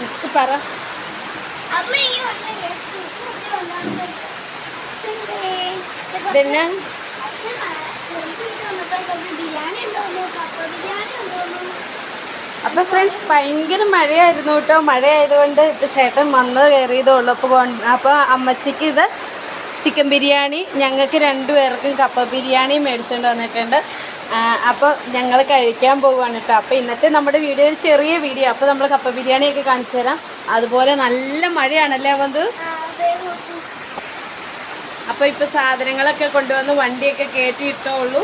എനിക്ക് പറ. ഇതെന്നാ? ബിരിയാണി ഉണ്ടോന്നു കപ്പ ബിരിയാണി ഉണ്ടോന്നു അപ്പൊ ഫ്രണ്ട്സ് ഭയങ്കര മഴയായിരുന്നു കേട്ടോ. മഴയായതുകൊണ്ട് ഇപ്പൊ ചേട്ടൻ വന്ന് കയറിയതേ ഉള്ളൂ അപ്പോൾ അപ്പോൾ അമ്മച്ചിക്ക് ഇത് ചിക്കൻ ബിരിയാണി. ഞങ്ങൾക്ക് രണ്ടുപേർക്കും കപ്പ ബിരിയാണി മേടിച്ചുകൊണ്ട് വന്നിട്ടുണ്ട്. അപ്പോൾ ഞങ്ങൾ കഴിക്കാൻ പോകുവാണ് കേട്ടോ അപ്പോൾ ഇന്നത്തെ നമ്മുടെ വീഡിയോ ഒരു ചെറിയ വീഡിയോ. അപ്പോൾ നമ്മൾ കപ്പ ബിരിയാണിയൊക്കെ കാണിച്ചു തരാം. അതുപോലെ നല്ല മഴയാണല്ലേ അവന്ത്? അപ്പോൾ ഇപ്പോൾ സാധനങ്ങളൊക്കെ കൊണ്ടുവന്ന് വണ്ടിയൊക്കെ കയറ്റിയിട്ടോളൂ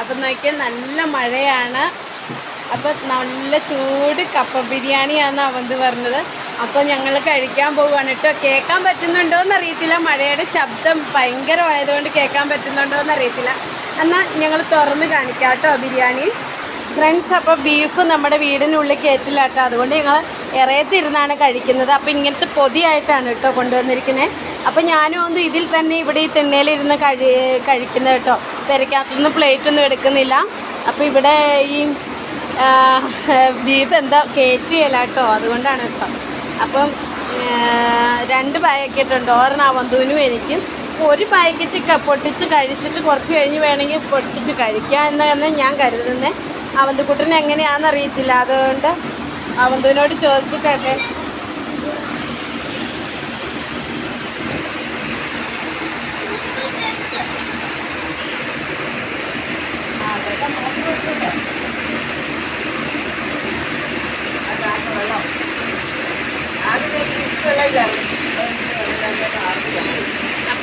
അപ്പം നോക്കിയാൽ നല്ല മഴയാണ്. അപ്പം നല്ല ചൂട് കപ്പ ബിരിയാണിയാണ് അവന്ത് പറഞ്ഞത്. അപ്പോൾ ഞങ്ങൾ കഴിക്കാൻ പോവുകയാണ് കേട്ടോ കേൾക്കാൻ പറ്റുന്നുണ്ടോ എന്നറിയത്തില്ല മഴയുടെ ശബ്ദം ഭയങ്കരമായതുകൊണ്ട് കേൾക്കാൻ പറ്റുന്നുണ്ടോ എന്നറിയത്തില്ല എന്നാൽ ഞങ്ങൾ തുറന്ന് കാണിക്കാം കേട്ടോ ബിരിയാണി. ഫ്രണ്ട്സ് അപ്പോൾ ബീഫ് നമ്മുടെ വീടിനുള്ളിൽ കയറ്റില്ല കേട്ടോ അതുകൊണ്ട് ഞങ്ങൾ ഇറയത്തിരുന്നാണ് കഴിക്കുന്നത്. അപ്പോൾ ഇങ്ങനത്തെ പൊതിയായിട്ടാണ് കേട്ടോ കൊണ്ടുവന്നിരിക്കുന്നത് അപ്പോൾ ഞാനും ഒന്ന് ഇതിൽ തന്നെ ഇവിടെ ഈ തിണ്ണയിലിരുന്ന് കഴി കഴിക്കുന്നത് കേട്ടോ. പ്ലേറ്റ് ഒന്നും എടുക്കുന്നില്ല. അപ്പോൾ ഇവിടെ ഈ ബീഫ് എന്താ കയറ്റിയല്ല കേട്ടോ. അതുകൊണ്ടാണ് കേട്ടോ. അപ്പം രണ്ട് പായക്കെട്ടുണ്ട് ഓരോ അവന്തൂനും എനിക്കും. ഒരു പാക്കറ്റ് പൊട്ടിച്ച് കഴിച്ചിട്ട് കുറച്ച് കഴിഞ്ഞ് വേണമെങ്കിൽ പൊട്ടിച്ച് കഴിക്കാം എന്ന് തന്നെ ഞാൻ കരുതുന്നത് അവന്തുക്കുട്ടന് എങ്ങനെയാണെന്ന് അറിയത്തില്ല. അതുകൊണ്ട് അവന്തുവിനോട് ചോദിച്ചിട്ടൊക്കെ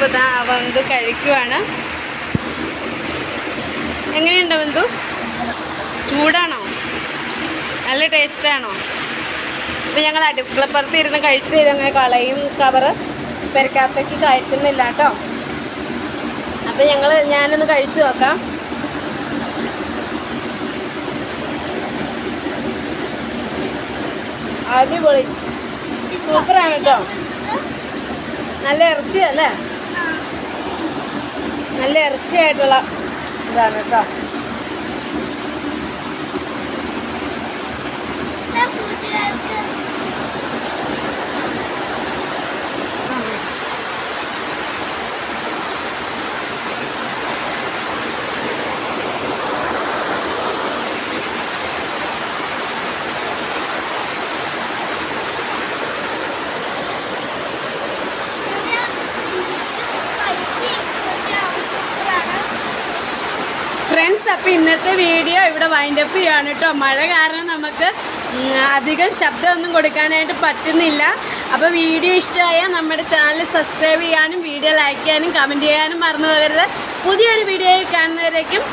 അപ്പോൾ ഇതാ അവന്തു കഴിക്കുവാണ്. എങ്ങനെയുണ്ട് അവന്തു ചൂടാണോ? നല്ല ടേസ്റ്റാണോ ഇപ്പം ഞങ്ങൾ അടുക്കളപ്പുറത്ത് ഇരുന്ന് കഴിച്ചിട്ട് ഇതങ്ങനെ കളയും കവറ് പെരക്കാത്തേക്ക് കയറ്റുന്നില്ല കേട്ടോ. അപ്പം ഞങ്ങൾ ഞാനൊന്ന് കഴിച്ചു നോക്കാം. അടിപൊളി. സൂപ്പറാണ് കേട്ടോ. നല്ല ഇറച്ചിയല്ലേ നല്ല ഇറച്ചിയായിട്ടുള്ള ഇതാണ് കേട്ടോ കൂട്ടുകാർക്ക് ഫ്രണ്ട്സ് അപ്പോൾ ഇന്നത്തെ വീഡിയോ ഇവിടെ വൈൻഡപ്പ് ചെയ്യാണ് കേട്ടോ മഴ കാരണം നമുക്ക് അധികം ശബ്ദമൊന്നും കൊടുക്കാനായിട്ട് പറ്റുന്നില്ല. അപ്പോൾ വീഡിയോ ഇഷ്ടമായാൽ നമ്മുടെ ചാനൽ സബ്സ്ക്രൈബ് ചെയ്യാനും വീഡിയോ ലൈക്ക് ചെയ്യാനും കമന്റ് ചെയ്യാനും മറന്നു പോകരുത്. പുതിയൊരു വീഡിയോയിൽ കാണുന്നവരേക്കും